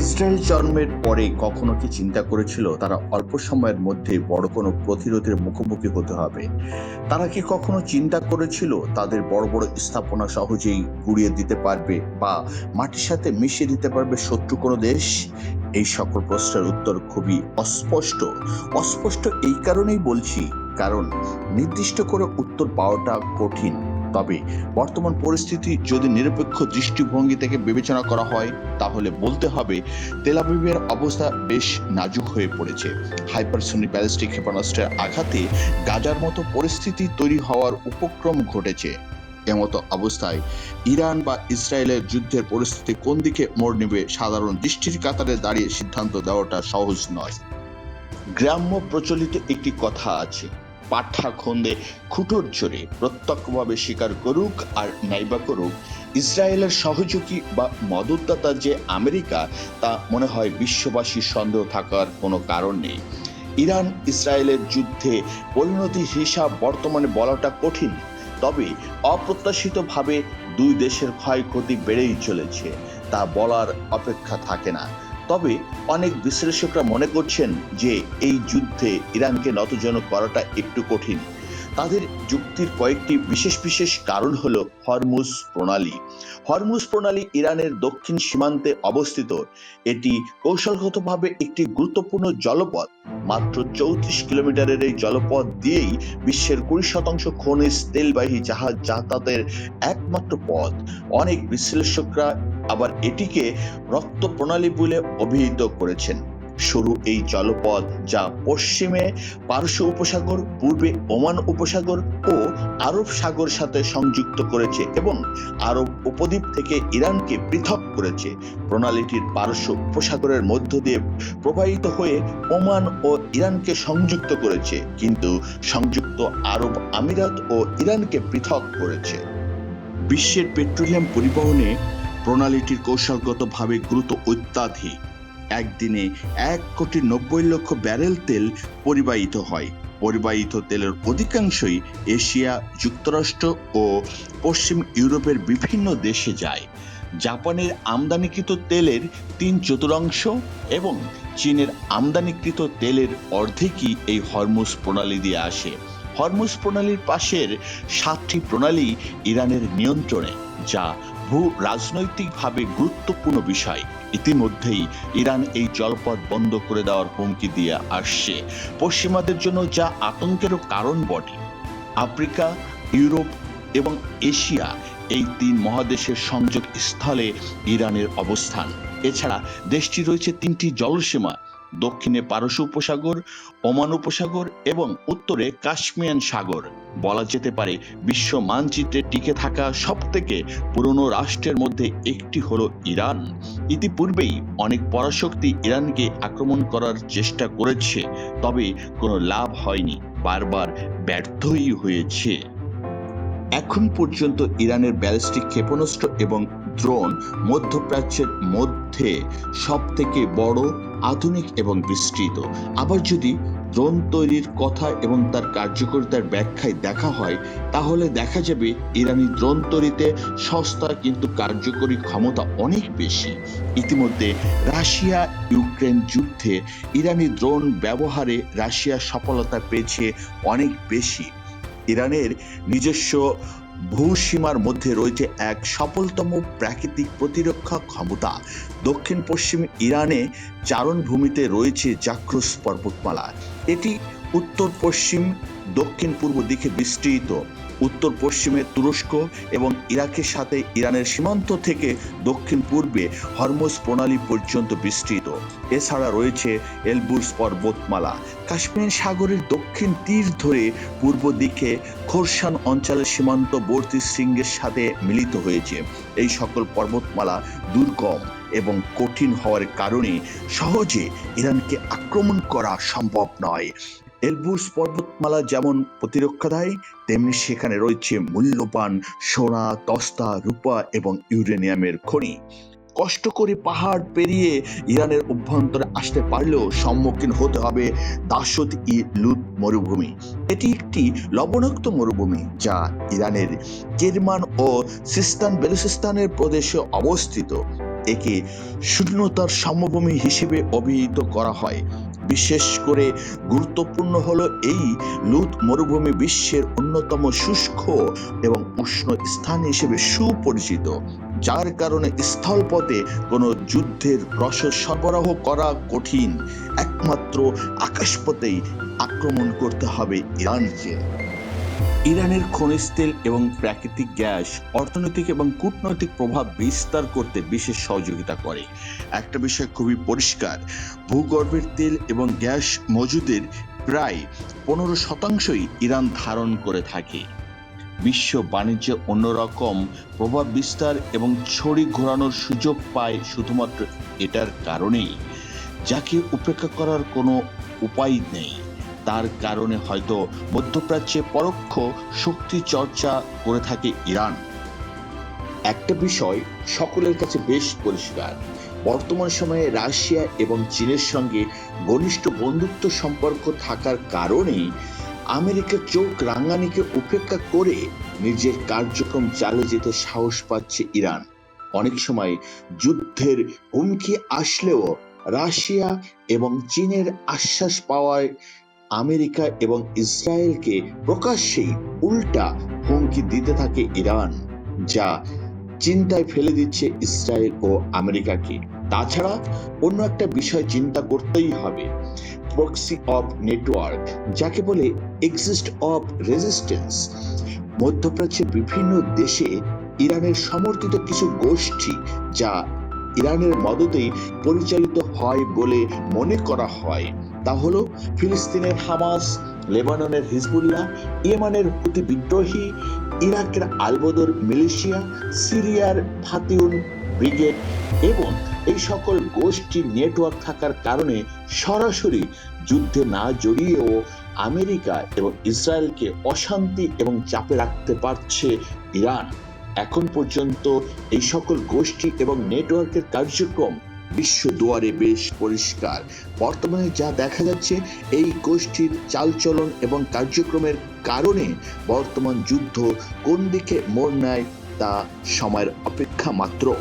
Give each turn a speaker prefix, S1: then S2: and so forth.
S1: Israel জন্মের পরে কখনো কি চিন্তা করেছিল তারা অল্প সময়ের মধ্যে বড় কোনো প্রতিরোধের মুখোমুখি হতে হবে? তারা কি কখনো চিন্তা করেছিল তাদের বড় বড় স্থাপনা সহজেই গুড়িয়ে দিতে পারবে বা মাটির সাথে মিশিয়ে দিতে পারবে শত্রু কোনো দেশ? এই সকল প্রশ্নের উত্তর খুবই অস্পষ্ট। অস্পষ্ট এই কারণেই বলছি, কারণ নির্দিষ্ট করে উত্তর পাওয়াটা কঠিন। তবে বর্তমান পরিস্থিতি যদি নিরপেক্ষ দৃষ্টিভঙ্গি থেকে বিবেচনা করা হয়, তাহলে বলতে হবে তেলাবিবের অবস্থা বেশ নাজুক হয়ে পড়েছে। হাইপারসোনিক ব্যালিস্টিক ক্ষেপণাস্ত্রের আঘাতে গাজার মতো পরিস্থিতি তৈরি হওয়ার উপক্রম ঘটেছে। এমতো অবস্থায় ইরান বা ইসরায়েলের যুদ্ধের পরিস্থিতি কোন দিকে মোড় নেবে সাধারণ দৃষ্টির কাতারে দাঁড়িয়ে সিদ্ধান্ত দেওয়াটা সহজ নয়। গ্রাম্য প্রচলিত একটি কথা আছে পাঠা খন্দে খুঁটোর জোরে প্রত্যক্ষভাবে স্বীকার করুক আর নাইবা করুক, ইসরায়েলের সহযোগী বা মদতদাতা যে আমেরিকা, তা মনে হয় বিশ্ববাসীর সন্দেহ থাকার কোনো কারণ নেই। ইরান ইসরায়েলের যুদ্ধে পরিণতির হিসাব বর্তমানে বলাটা কঠিন, তবে অপ্রত্যাশিতভাবে দুই দেশের ক্ষয়ক্ষতি বেড়েই চলেছে, তা বলার অপেক্ষা থাকে না। তবে অনেক বিশ্লেষকরা মনে করছেন যে এই যুদ্ধে ইরানকে নতজনক করাটা একটু কঠিন। তাদের যুক্তির কয়েকটি বিশেষ বিশেষ কারণ হল হরমুজ প্রণালী। হরমুজ প্রণালী ইরানের দক্ষিণ সীমান্তে অবস্থিত। এটি কৌশলগতভাবে একটি গুরুত্বপূর্ণ জলপথ। মাত্র চৌত্রিশ কিলোমিটারের এই জলপথ দিয়েই বিশ্বের কুড়ি শতাংশ খনিজ তেলবাহী জাহাজ যাতায়াতের একমাত্র পথ। অনেক বিশ্লেষকরা আবার এটিকে রক্ত প্রণালী বলে অভিহিত করেছেন। সরু এই জলপথ যা পশ্চিমে পারস্য উপসাগর, পূর্বে ওমান উপসাগর ও আরব সাগর সাথে সংযুক্ত করেছে এবং আরব উপদ্বীপ থেকে ইরানকে পৃথক করেছে। প্রণালীটির পারস্য উপসাগরের মধ্য দিয়ে প্রবাহিত হয়ে ওমান ও ইরানকে সংযুক্ত করেছে, কিন্তু সংযুক্ত আরব আমিরাত ও ইরানকে পৃথক করেছে। বিশ্বের পেট্রোলিয়াম পরিবহনে প্রণালীটির কৌশলগতভাবে গুরুত্ব অত্যাধিক। একদিনে এক কোটি নব্বই লক্ষ ব্যারেল তেল পরিবাহিত হয়। পরিবাহিত তেলের অধিকাংশই এশিয়া, যুক্তরাষ্ট্র ও পশ্চিম ইউরোপের বিভিন্ন দেশে যায়। জাপানের আমদানিকৃত তেলের তিন চতুর্থাংশ এবং চীনের আমদানিকৃত তেলের অর্ধেকই এই হরমুজ প্রণালী দিয়ে আসে। হরমুজ প্রণালীর পাশের সাতটি প্রণালী ইরানের নিয়ন্ত্রণে, যা ভূ রাজনৈতিকভাবে গুরুত্বপূর্ণ বিষয়। ইতিমধ্যেই ইরান এই জলপথ বন্ধ করে দেওয়ার হুমকি দিয়ে আসছে। পশ্চিমাদের জন্য যা আতঙ্কেরও কারণ বটে। আফ্রিকা, ইউরোপ এবং এশিয়া এই তিন মহাদেশের সংযোগ স্থলে ইরানের অবস্থান। এছাড়া দেশটি রয়েছে তিনটি জলসীমা। দক্ষিণে পারস্য উপসাগর, ওমান উপসাগর এবং উত্তরে কাশ্মীয়ান সাগর। বলা যেতে পারে, বিশ্ব মানচিত্রে টিকে থাকা সব থেকে পুরনো রাষ্ট্রের মধ্যে একটি হলো ইরান। ইতিপূর্বেই অনেক পরাশক্তি ইরানকে আক্রমণ করার চেষ্টা করেছে, তবে কোনো লাভ হয়নি, বারবার ব্যর্থই হয়েছে। এখন পর্যন্ত ইরানের ব্যালিস্টিক ক্ষেপণাস্ত্র এবং ড্রোন মধ্যপ্রাচ্যের মধ্যে সব থেকে বড়, আধুনিক এবং বিস্তৃত। আবার যদি ড্রোন তৈরির কথা এবং তার কার্যকারিতার ব্যাখ্যায় দেখা হয়, তাহলে দেখা যাবে ইরানি ড্রোন তৈরিতে সস্তা কিন্তু কার্যকরী ক্ষমতা অনেক বেশি। ইতিমধ্যে রাশিয়া ইউক্রেন যুদ্ধে ইরানি ড্রোন ব্যবহারে রাশিয়া সফলতা পেয়েছে অনেক বেশি। ইরানের নিজস্ব ভূসীমার মধ্যে রয়েছে এক সফলতম প্রাকৃতিক প্রতিরক্ষা ক্ষমতা। দক্ষিণ পশ্চিম ইরানে চারণভূমিতে রয়েছে জাক্রুস পর্বতমালা। এটি উত্তর পশ্চিম দক্ষিণ পূর্ব দিকে বিস্তৃত। উত্তর পশ্চিমে তুরস্ক এবং ইরাকের সাথে ইরানের সীমান্ত থেকে দক্ষিণ পূর্বে হরমোজ প্রণালী পর্যন্ত বিস্তৃত। এছাড়া রয়েছে এলবুর্স পর্বতমালা। কাশ্মীর সাগরের দক্ষিণ তীর ধরে পূর্ব দিকে খোরসান অঞ্চলের সীমান্তবর্তী শৃঙ্গের সাথে মিলিত হয়েছে। এই সকল পর্বতমালা দুর্গম এবং কঠিন হওয়ার কারণে সহজে ইরানকে আক্রমণ করা সম্ভব নয়। এলবুর্স পর্বতমালা যেমন প্রতিরক্ষা দেয় তেমনি সেখানে রয়েছে মূল্যবান সোনা, তস্তা, রূপা এবং ইউরেনিয়ামের খনি। কষ্ট করে পাহাড় পেরিয়ে ইরানের অভ্যন্তরে আসতে পারলেও সম্মুখীন হতে হবে দাসত ই লুত মরুভূমি। এটি একটি লবণাক্ত মরুভূমি যা ইরানের কেরমান ও সিস্তান বেলুচিস্তানের প্রদেশে অবস্থিত। একে শূন্যতার সমভূমি হিসেবে অভিহিত করা হয়। বিশেষ করে গুরুত্বপূর্ণ হল এই লুত মরুভূমি বিশ্বের অন্যতম শুষ্ক এবং উষ্ণ স্থান হিসেবে সুপরিচিত, যার কারণে স্থলপথে কোনো যুদ্ধের রস সরবরাহ করা কঠিন। একমাত্র আকাশপথেই আক্রমণ করতে হবে ইরানকে। ইরানের খনিজ তেল এবং প্রাকৃতিক গ্যাস, অর্থনৈতিক এবং কূটনৈতিক প্রভাব বিস্তার করতে বিশেষ সহযোগিতা করে। একটা বিষয় খুবই পরিষ্কার, ভূগর্ভের তেল এবং গ্যাস মজুদের প্রায় পনেরো শতাংশই ইরান ধারণ করে থাকে। বিশ্ব বাণিজ্যে অন্যরকম প্রভাব বিস্তার এবং ছড়ি ঘোরানোর সুযোগ পায় শুধুমাত্র এটার কারণেই। যাকে উপেক্ষা করার কোনো উপায় নেই। তার কারণে হয়তো মধ্যপ্রাচ্যে পরোক্ষ শক্তি চর্চা করে থাকে ইরান। একটা বিষয় সকলের কাছে বেশ পরিষ্কার। বর্তমান সময়ে রাশিয়া এবং চীনের সঙ্গে ঘনিষ্ঠ বন্ধুত্ব সম্পর্ক থাকার কারণেই আমেরিকা চোখ রাঙ্গানিকে উপেক্ষা করে নিজের কার্যক্রম চালিয়ে যেতে সাহস পাচ্ছে ইরান। অনেক সময় যুদ্ধের হুমকি আসলেও রাশিয়া এবং চীনের আশ্বাস পাওয়ায় আমেরিকা এবং ইসরায়েলকে প্রকাশ্যেই উল্টা হুমকি দিতে থাকে ইরান, যা চিন্তায় ফেলে দিচ্ছে ইসরায়েল ও আমেরিকাকে। তাছাড়া অন্য একটা বিষয় চিন্তা করতেই হবে প্রক্সি অফ নেটওয়ার্ক যাকে বলে এক্সিস্ট অফ রেজিস্ট্যান্স মধ্যপ্রাচ্যের বিভিন্ন দেশে ইরানের সমর্থিত কিছু গোষ্ঠী, যা ইরানের মদতেই পরিচালিত হয় বলে মনে করা হয়। তা হলো ফিলিস্তিনের হামাস, লেবাননের হিজবুল্লাহ, ইয়েমানের হুতি বিদ্রোহী, ইরাকের আলবদর মিলিশিয়া, সিরিয়ার ফাতিউন ব্রিগেড এবং এই সকল গোষ্ঠীর নেটওয়ার্ক থাকার কারণে সরাসরি যুদ্ধে না জড়িয়েও আমেরিকা এবং ইসরায়েলকে অশান্তি এবং চাপে রাখতে পারছে ইরান। এখন পর্যন্ত এই সকল গোষ্ঠী এবং নেটওয়ার্কের কার্যক্রম বিশ্ব দুয়ারে বেশ পরিষ্কার। বর্তমানে যা দেখা যাচ্ছে, এই গোষ্ঠীর চালচলন এবং কার্যক্রমের কারণে বর্তমান যুদ্ধ কোন দিকে মোড় নেয় তা সময়ের অপেক্ষা মাত্র।